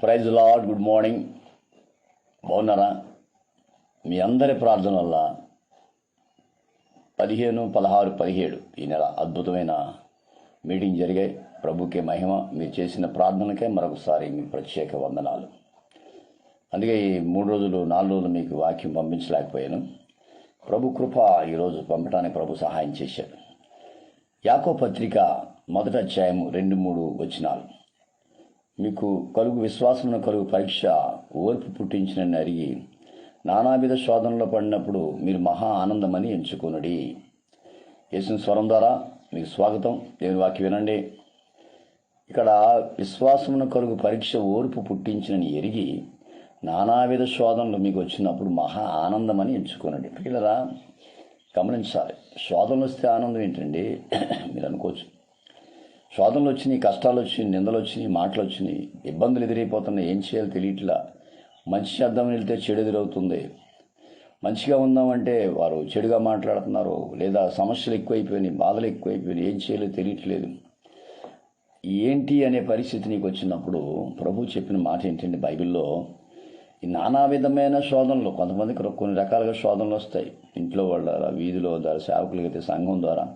Praise lord good morning. బాగున్నారా? మీ అందరి ప్రార్థన వల్ల పదిహేను పదహారు పదిహేడు ఈ నెల అద్భుతమైన మీటింగ్ జరిగాయి. ప్రభుకే మహిమ మీరు చేసిన ప్రార్థనకే మరొకసారి మీ ప్రత్యేక వందనాలు. అందుకే ఈ మూడు రోజులు నాలుగు రోజులు మీకు వాక్యం పంపించలేకపోయాను. ప్రభు కృప ఈరోజు పంపడానికి ప్రభు సహాయం చేశాడు. యాకో పత్రిక మొదట అధ్యాయం రెండు మూడు వచ్చినాలు మీకు కలుగు విశ్వాసమున కలుగు పరీక్ష ఓర్పు పుట్టించినని అరిగి నానావిధ శోధనలో పడినప్పుడు మీరు మహా ఆనందమని ఎంచుకొనుడి. యేసుని స్వరం ద్వారా మీకు స్వాగతం. దేవుని వాక్య వినండి. ఇక్కడ విశ్వాసమున కలుగు పరీక్ష ఓర్పు పుట్టించినని ఎరిగి నానావిధ శోధనలు మీకు వచ్చినప్పుడు మహా ఆనందమని ఎంచుకోనండి. పిల్లరా గమనించాలి. శోధనలు వస్తే ఆనందం ఏంటండి? మీరు అనుకోవచ్చు. శోధనలు వచ్చినాయి కష్టాలు వచ్చినాయి నిందలు వచ్చినాయి మాటలు వచ్చినాయి ఇబ్బందులు ఎదురైపోతున్నాయి ఏం చేయాలో తెలియట్లా. మంచి చేద్దామని వెళ్తే చెడు ఎదురవుతుంది మంచిగా ఉందామంటే వారు చెడుగా మాట్లాడుతున్నారు లేదా సమస్యలు ఎక్కువైపోయినాయి బాధలు ఎక్కువైపోయినాయి ఏం చేయాలో తెలియట్లేదు. ఏంటి అనే పరిస్థితి నీకు వచ్చినప్పుడు ప్రభు చెప్పిన మాట ఏంటంటే బైబిల్లో ఈ నానా విధమైన శోధనలు కొంతమందికి కొన్ని రకాలుగా శోధనలు వస్తాయి. ఇంట్లో వాళ్ళ ద్వారా వీధిలో ద్వారా సేవకులకైతే సంఘం ద్వారా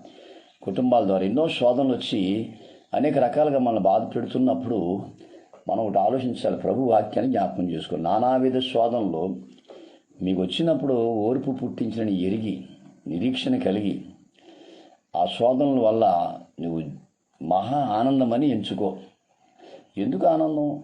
కుటుంబాల ద్వారా ఎన్నో శోధనలు వచ్చి అనేక రకాలుగా మనల్ని బాధ పెడుతున్నప్పుడు మనం ఒకటి ఆలోచించాలి. ప్రభు వాక్యాన్ని జ్ఞాపకం చేసుకోవాలి. నానావిధ స్వాదంలో మీకు వచ్చినప్పుడు ఓర్పు పుట్టించిన ఎరిగి నిరీక్షణ కలిగి ఆ శోధనల వల్ల నువ్వు మహా ఆనందమని ఎంచుకో. ఎందుకు ఆనందం?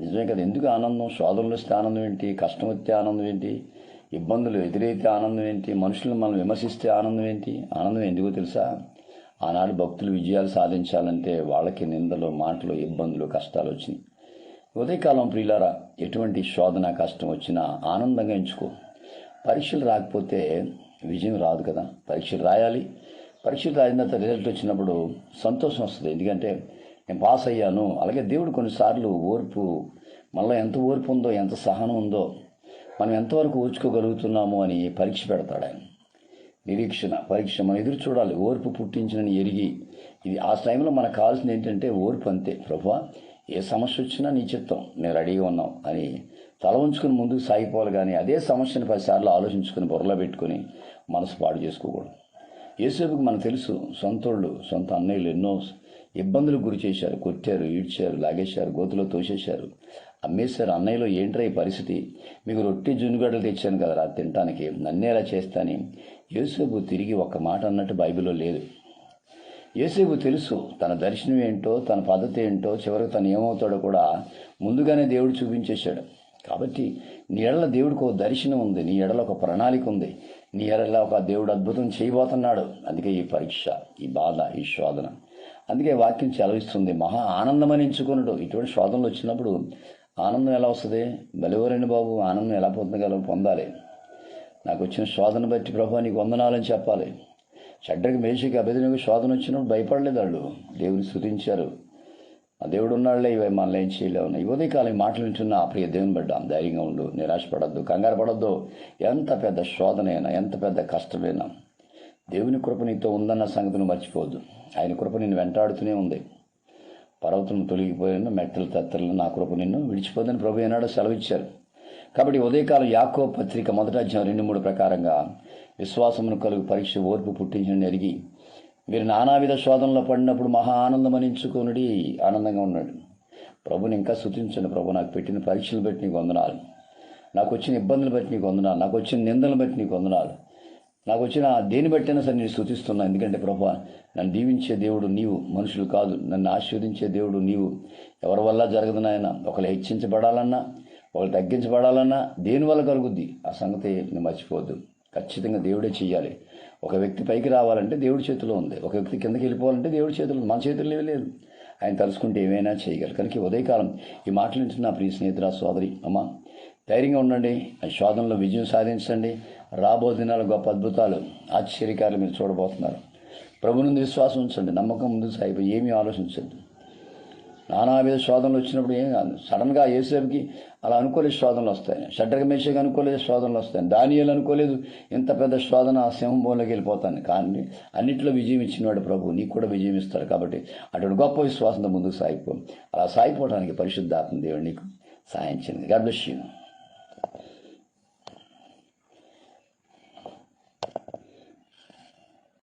నిజమే కదా ఎందుకు ఆనందం? శోధనలు వస్తే ఆనందం ఏంటి? కష్టం వస్తే ఆనందం ఏంటి? ఇబ్బందులు ఎదురైతే ఆనందం ఏంటి? మనుషులను మనం విమర్శిస్తే ఆనందం ఏంటి? ఆనందం ఎందుకో తెలుసా? ఆనాడు భక్తులు విజయాలు సాధించాలంటే వాళ్ళకి నిందలు మాటలు ఇబ్బందులు కష్టాలు వచ్చినాయి. ఉదయకాలం ప్రియులారా ఎటువంటి శోధన కష్టం వచ్చినా ఆనందంగా ఎంచుకో. పరీక్షలు రాకపోతే విజయం రాదు కదా. పరీక్షలు రాయాలి. పరీక్షలు రాసిన తర్వాత రిజల్ట్ వచ్చినప్పుడు సంతోషం వస్తుంది. ఎందుకంటే నేను పాస్ అయ్యాను. అలాగే దేవుడు కొన్నిసార్లు ఓర్పు మళ్ళీ ఎంత ఓర్పు ఉందో ఎంత సహనం ఉందో మనం ఎంతవరకు ఓర్చుకోగలుగుతున్నాము అని పరీక్ష పెడతాడు ఆయన. నిరీక్షణ పరీక్ష మనం ఎదురు చూడాలి. ఓర్పు పుట్టించినని ఎరిగి. ఇది ఆ టైంలో మనకు కావాల్సింది ఏంటంటే ఓర్పు అంతే. ప్రభా ఏ సమస్య వచ్చినా నీ చిత్తం. మేము రెడీగా ఉన్నాం అని తల ఉంచుకుని ముందుకు సాగిపోవాలి కానీ అదే సమస్యను పదిసార్లు ఆలోచించుకుని బుర్రలో పెట్టుకుని మనసు పాడు చేసుకోకూడదు. ఏసేపుకి మనకు తెలుసు సొంతోళ్ళు సొంత అన్నయ్యలు ఎన్నో ఇబ్బందులు గురి చేశారు. కొట్టారు ఈడ్చారు లాగేశారు గోతులో తోసేశారు. అమ్మేశారు. అన్నయ్యలో ఏంట్రా ఈ పరిస్థితి? మీకు రొట్టె జున్నుగడ్డలు తెచ్చాను కదా తినటానికి. నన్నే ఎలా చేస్తాని. యేసేపు తిరిగి ఒక్క మాట అన్నట్టు బైబిల్లో లేదు. యేసేపు తెలుసు తన దర్శనం ఏంటో తన పద్ధతి ఏంటో చివరికి తను ఏమవుతాడో కూడా ముందుగానే దేవుడు చూపించేశాడు. కాబట్టి నీ ఎడల దేవుడికి ఒక దర్శనం ఉంది నీ ఎడల ఒక ప్రణాళిక ఉంది నీ ఎడల ఒక దేవుడు అద్భుతం చేయబోతున్నాడు. అందుకే ఈ పరీక్ష ఈ బాధ ఈ శోధన. అందుకే వాక్యం చెలవిస్తుంది మహా ఆనందమని ఎంచుకున్నాడు ఇటువంటి శోధనలు వచ్చినప్పుడు ఆనందం ఎలా వస్తుంది? బలివరండి బాబు ఆనందం ఎలా పొందగలం పొందాలి? నాకు వచ్చిన శోధన బట్టి ప్రభా నీకు వందనాలని చెప్పాలి. చెడ్డకి మేషికి అభిధునికి శోధన వచ్చినప్పుడు భయపడలేదు వాళ్ళు దేవుని స్థుతించారు ఆ దేవుడు ఉన్నాళ్ళే ఇవి మనల్ని ఏం చేయలేవు. ఈ ఉదయకాలం ఈ మాటలు వింటున్నా ఆ ప్రియ దేవుని బిడ్డ ధైర్యంగా ఉండు నిరాశపడద్దు కంగారు పడద్దు. ఎంత పెద్ద శోధనైనా ఎంత పెద్ద కష్టమైనా దేవుని కృప నీతో ఉందన్న సంగతిని మర్చిపోవద్దు. ఆయన కృప నిన్ను వెంటాడుతూనే ఉంది. పర్వతం తొలగిపోయిన మెట్టలు తత్తలు నా కృప నిన్ను విడిచిపోదని ప్రభు ఏనాడో సెలవిచ్చారు. కాబట్టి ఉదయకాలం యాకో పత్రిక మొదట అధ్యాయం రెండు మూడు ప్రకారంగా విశ్వాసమును కలుగు పరీక్ష ఓర్పు పుట్టించిన ఎరిగి మీరు నానావిధ శోధనలో పడినప్పుడు మహా ఆనందమనించుకునుడి ఆనందంగా ఉన్నాడు. ప్రభుని ఇంకా శుతించండి ప్రభు నాకు పెట్టిన పరీక్షలు బట్టి నీకు వందనాలు. నాకు వచ్చిన ఇబ్బందులు బట్టి నీకు వందనాలు. నాకు వచ్చిన నిందలు బట్టి నీకు వందనాలు. నాకు వచ్చిన దేని బట్టైనా సరే నేను స్థుతిస్తున్నా ఎందుకంటే ప్రభా నన్ను దీవించే దేవుడు నీవు మనుషులు కాదు. నన్ను ఆశీర్వదించే దేవుడు నీవు. ఎవరి వల్ల జరగదు నాయన? ఒకరు హెచ్చించబడాలన్నా వాళ్ళు తగ్గించబడాలన్నా దేనివల్ల కలుగుద్ది? ఆ సంగతి నేను మర్చిపోవద్దు. ఖచ్చితంగా దేవుడే చేయాలి ఒక వ్యక్తి పైకి రావాలంటే దేవుడి చేతిలో ఉంది. ఒక వ్యక్తి కిందకి వెళ్ళిపోవాలంటే దేవుడి చేతిలో మన చేతుల్లో లేదు. ఆయన తలుసుకుంటే ఏమైనా చేయగలరు. కనుక ఉదయకాలం ఈ మాటలు వింటున్న ప్రియ స్నేహితురా సోదరి అమ్మ ధైర్యంగా ఉండండి. ఆ శోధనలో విజయం సాధించండి. రాబో దినాల గొప్ప అద్భుతాలు ఆశ్చర్యకారులు మీరు చూడబోతున్నారు. ప్రభు నుండి విశ్వాసం ఉంచండి. నమ్మకం ముందు సాగిపోయి ఏమీ ఆలోచించండి నానావిధ శోధనలు వచ్చినప్పుడు ఏం కాదు. సడన్గా ఏసేపుకి అలా అనుకోలేదు శోధనలు వస్తాయి షడ్డక మేషకి అనుకోలేదు శోధనలు వస్తాయి దానియాలు అనుకోలేదు. ఇంత పెద్ద శోధన ఆ సింహంలోకి వెళ్ళిపోతాను. కానీ అన్నింటిలో విజయం ఇచ్చినవాడు ప్రభు. నీకు కూడా విజయం ఇస్తాడు కాబట్టి అటువంటి గొప్ప విశ్వాసంతో ముందుకు సాగిపో. అలా సాగిపోవడానికి పరిశుద్ధాత్మ దేవుడు నీకు సాయం చేయండి. God bless you.